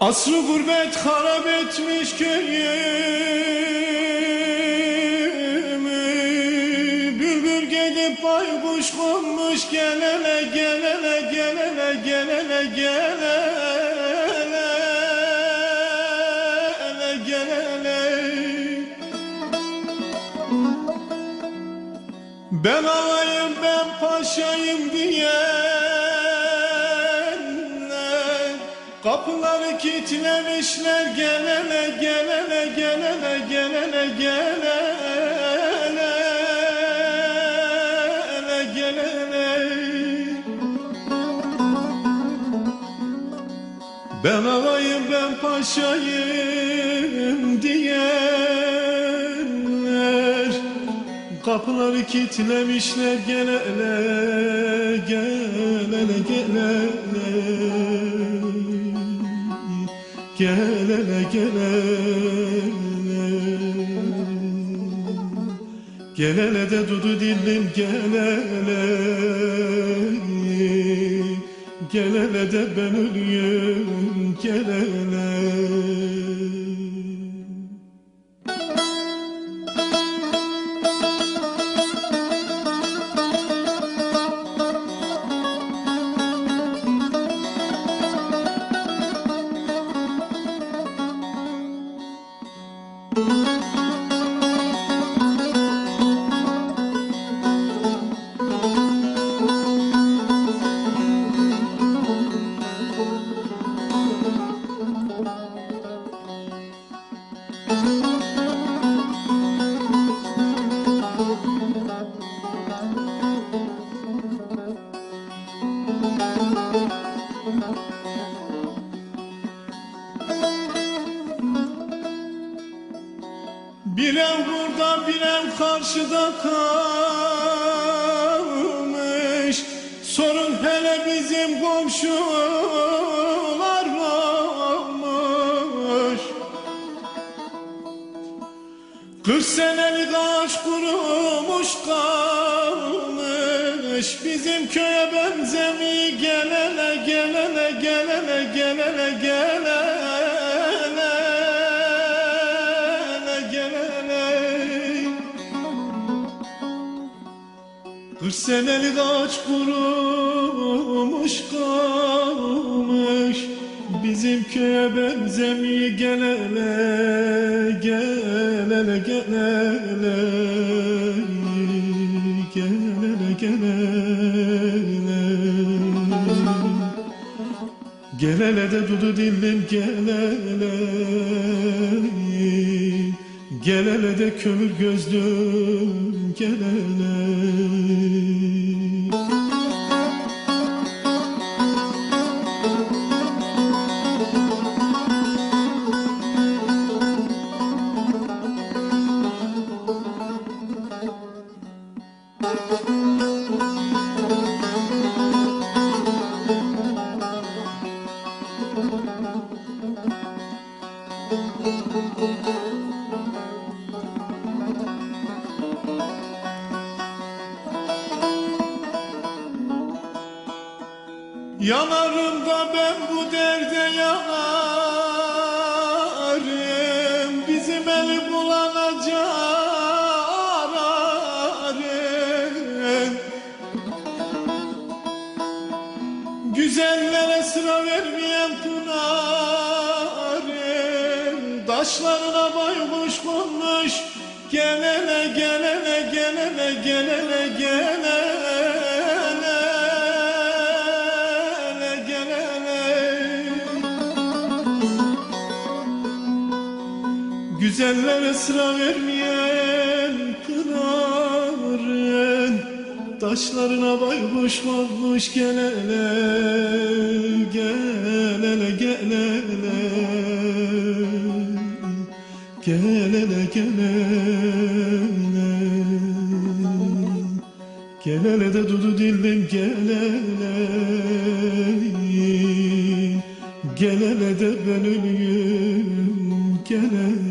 Asrı gurbet harap etmiş köyümü Bülbül gidip baykuş konmuş Gelene gelene gelene gelene gelene Ben ağayım ben paşayım diyenler Kapıları kilitlemişler gelene gelene gelene gelene gelene gelene. Ben ağayım ben paşayım diyenler. Kapıları kilitlemişler gelene gelene gelene Gelene gelene Gelene de dudu dillim gelene Gelene de ben ölüyüm gelene Bir ev burada bir ev karşıda kalmış. Sorun hele bizim komşular olmuş Kırk senelik ağaç kurumuş kalmış. Bizim köye benzemi gelene gelene gelene gelene gelene Kırk senelik ağaç kurumuş kalmış. Bizim köye benzemiyor gelene gelene gelene gelene gelene Gelene de dudu dillim gelene Gelene de kömür gözlüm gelene Yanarım da ben bu derde yanarım Güzellere sıra vermeyen pınarım Taşlarına baykuş konmuş gelene gelene gelene gelene gelene Güzellere sıra vermeyen Taşlarına baykuş varmış gelene Gelene gelene Gelene gelene Gelene de dudu dillim gelene Gelene de ben ölüyüm gelene